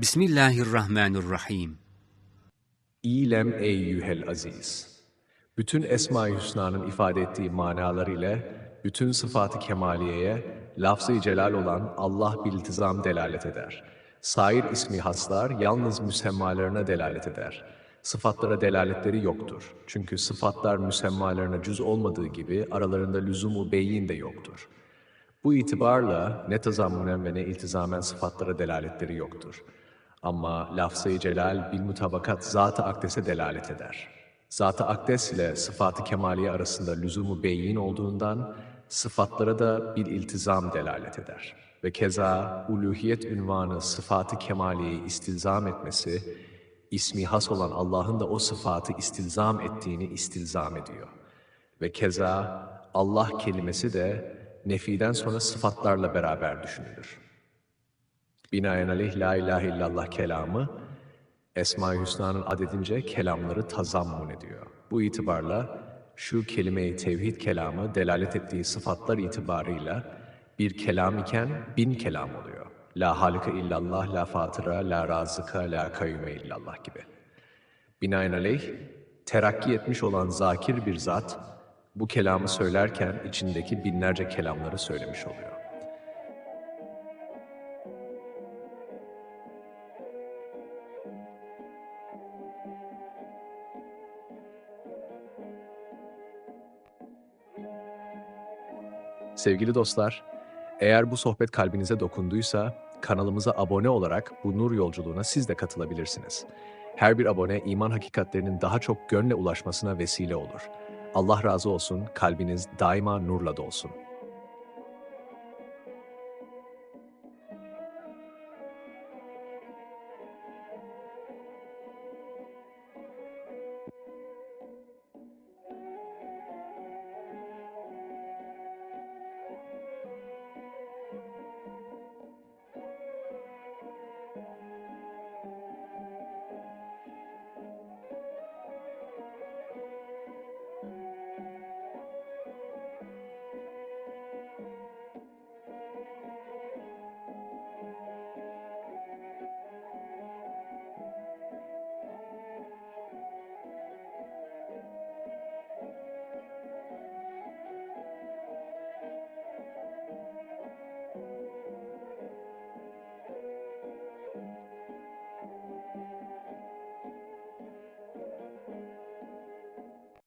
Bismillahirrahmanirrahim. İlem eyyühel aziz. Bütün Esma-i Hüsna'nın ifade ettiği manalar ile bütün sıfat-ı kemaliyeye lafz-ı celal olan Allah biltizam delalet eder. Sair ismi haslar yalnız müsemmalarına delalet eder. Sıfatlara delaletleri yoktur. Çünkü sıfatlar müsemmalarına cüz olmadığı gibi aralarında lüzumu beyin de yoktur. Bu itibarla ne tazammunen ve ne iltizamen sıfatlara delaletleri yoktur. Ama lafz-ı celal bil mutabakat zat-ı akdese delalet eder. Zat-ı akdes ile sıfat-ı kemaliye arasında lüzumu beyin olduğundan sıfatlara da bil iltizam delalet eder. Ve keza uluhiyet ünvanı sıfat-ı kemaliyeyi istilzam etmesi, ismi has olan Allah'ın da o sıfatı istilzam ettiğini istilzam ediyor. Ve keza Allah kelimesi de nefiden sonra sıfatlarla beraber düşünülür. Binaenaleyh la ilahe illallah kelamı, Esma-i Hüsna'nın adedince kelamları tazammun ediyor. Bu itibarla şu kelime-i tevhid kelamı delalet ettiği sıfatlar itibarıyla bir kelam iken bin kelam oluyor. La halike illallah, la fatıra, la razıka, la kayyume illallah gibi. Binaenaleyh, terakki etmiş olan zakir bir zat, bu kelamı söylerken içindeki binlerce kelamları söylemiş oluyor. Sevgili dostlar, eğer bu sohbet kalbinize dokunduysa kanalımıza abone olarak bu nur yolculuğuna siz de katılabilirsiniz. Her bir abone iman hakikatlerinin daha çok gönle ulaşmasına vesile olur. Allah razı olsun, kalbiniz daima nurla dolsun.